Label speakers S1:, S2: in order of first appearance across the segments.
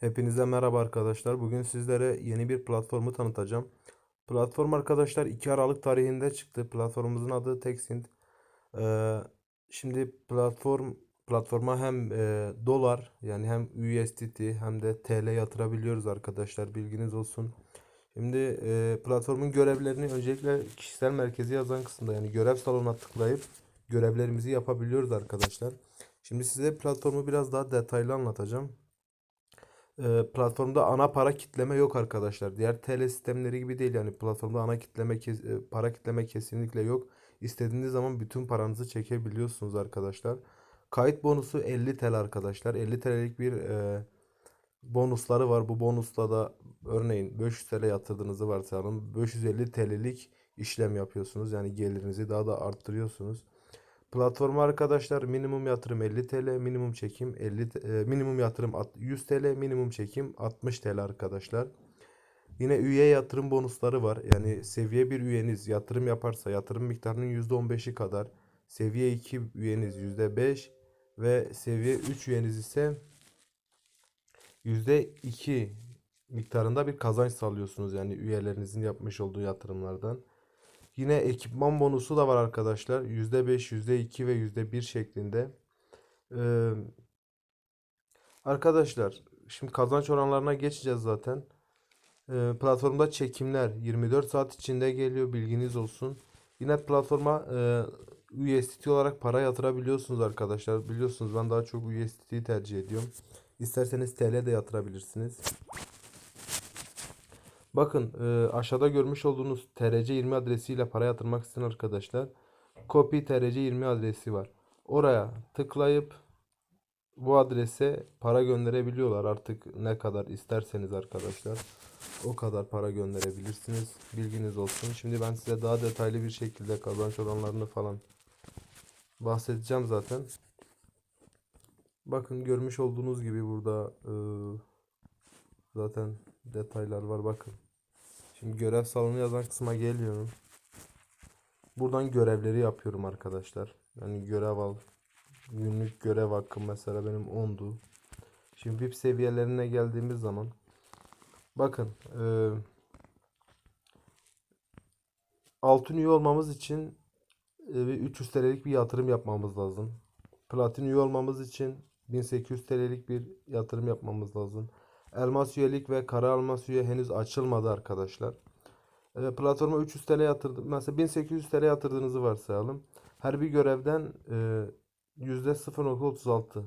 S1: Hepinize merhaba arkadaşlar. Bugün sizlere yeni bir platformu tanıtacağım. Platform arkadaşlar 2 Aralık tarihinde çıktı. Platformumuzun adı Texint. Ee, şimdi platform platforma hem e, dolar yani hem USDT hem de TL yatırabiliyoruz arkadaşlar. Bilginiz olsun. Şimdi e, platformun görevlerini öncelikle kişisel merkezi yazan kısımda yani görev salonuna tıklayıp görevlerimizi yapabiliyoruz arkadaşlar. Şimdi size platformu biraz daha detaylı anlatacağım. Ee, platformda ana para kitleme yok arkadaşlar. Diğer TL sistemleri gibi değil yani platformda ana kitleme e, para kitleme kesinlikle yok. İstediğiniz zaman bütün paranızı çekebiliyorsunuz arkadaşlar. Kayıt bonusu 50 TL arkadaşlar. 50 TL'lik bir e, bonusları var. Bu bonusla da örneğin 500 TL yatırdığınızı varsayalım. 550 TL'lik işlem yapıyorsunuz. Yani gelirinizi daha da arttırıyorsunuz. Platforma arkadaşlar minimum yatırım 50 TL, minimum çekim 50 t- e, minimum yatırım at- 100 TL, minimum çekim 60 TL arkadaşlar. Yine üye yatırım bonusları var. Yani seviye 1 üyeniz yatırım yaparsa yatırım miktarının %15'i kadar, seviye 2 üyeniz %5 ve seviye 3 üyeniz ise %2 miktarında bir kazanç sağlıyorsunuz yani üyelerinizin yapmış olduğu yatırımlardan. Yine ekipman bonusu da var arkadaşlar. %5, %2 ve %1 şeklinde. Ee, arkadaşlar şimdi kazanç oranlarına geçeceğiz zaten. Ee, platformda çekimler 24 saat içinde geliyor bilginiz olsun. Yine platforma e, USDT olarak para yatırabiliyorsunuz arkadaşlar. Biliyorsunuz ben daha çok USDT'yi tercih ediyorum. İsterseniz TL de yatırabilirsiniz. Bakın e, aşağıda görmüş olduğunuz TRC20 adresiyle para yatırmak isteyen arkadaşlar Copy TRC20 adresi var. Oraya tıklayıp bu adrese para gönderebiliyorlar. Artık ne kadar isterseniz arkadaşlar o kadar para gönderebilirsiniz. Bilginiz olsun. Şimdi ben size daha detaylı bir şekilde kazanç oranlarını falan bahsedeceğim zaten. Bakın görmüş olduğunuz gibi burada e, zaten detaylar var bakın. Şimdi görev salonu yazan kısma geliyorum. Buradan görevleri yapıyorum arkadaşlar. Yani görev al. Günlük görev hakkım mesela benim 10'du. Şimdi VIP seviyelerine geldiğimiz zaman bakın e, altın üye olmamız için e, bir 300 TL'lik bir yatırım yapmamız lazım. Platin üye olmamız için 1800 TL'lik bir yatırım yapmamız lazım. Elmas üyelik ve kara elmas üye henüz açılmadı arkadaşlar. E, platforma 300 TL yatırdım. Mesela 1800 TL yatırdığınızı varsayalım. Her bir görevden e, %0.36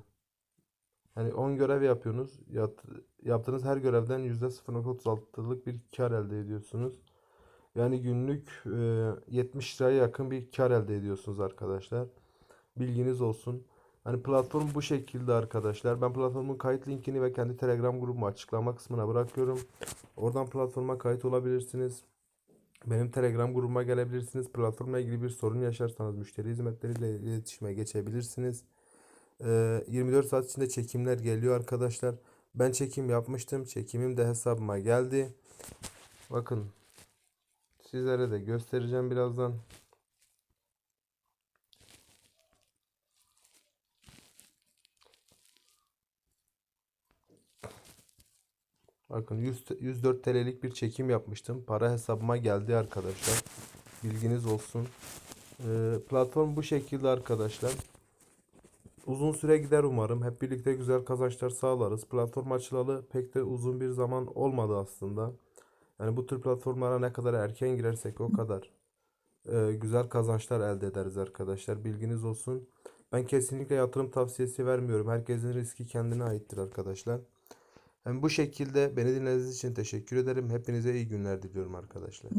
S1: yani 10 görev yapıyorsunuz. Yat, yaptığınız her görevden %0.36'lık bir kar elde ediyorsunuz. Yani günlük e, 70 liraya yakın bir kar elde ediyorsunuz arkadaşlar. Bilginiz olsun. Hani platform bu şekilde arkadaşlar. Ben platformun kayıt linkini ve kendi Telegram grubumu açıklama kısmına bırakıyorum. Oradan platforma kayıt olabilirsiniz. Benim Telegram grubuma gelebilirsiniz. Platformla ilgili bir sorun yaşarsanız müşteri hizmetleriyle iletişime geçebilirsiniz. Ee, 24 saat içinde çekimler geliyor arkadaşlar. Ben çekim yapmıştım. Çekimim de hesabıma geldi. Bakın sizlere de göstereceğim birazdan. Bakın 100, 104 TL'lik bir çekim yapmıştım. Para hesabıma geldi arkadaşlar. Bilginiz olsun. Ee, platform bu şekilde arkadaşlar. Uzun süre gider umarım. Hep birlikte güzel kazançlar sağlarız. Platform açılalı pek de uzun bir zaman olmadı aslında. Yani bu tür platformlara ne kadar erken girersek o kadar e, güzel kazançlar elde ederiz arkadaşlar. Bilginiz olsun. Ben kesinlikle yatırım tavsiyesi vermiyorum. Herkesin riski kendine aittir arkadaşlar. Yani bu şekilde beni dinlediğiniz için teşekkür ederim. Hepinize iyi günler diliyorum arkadaşlar.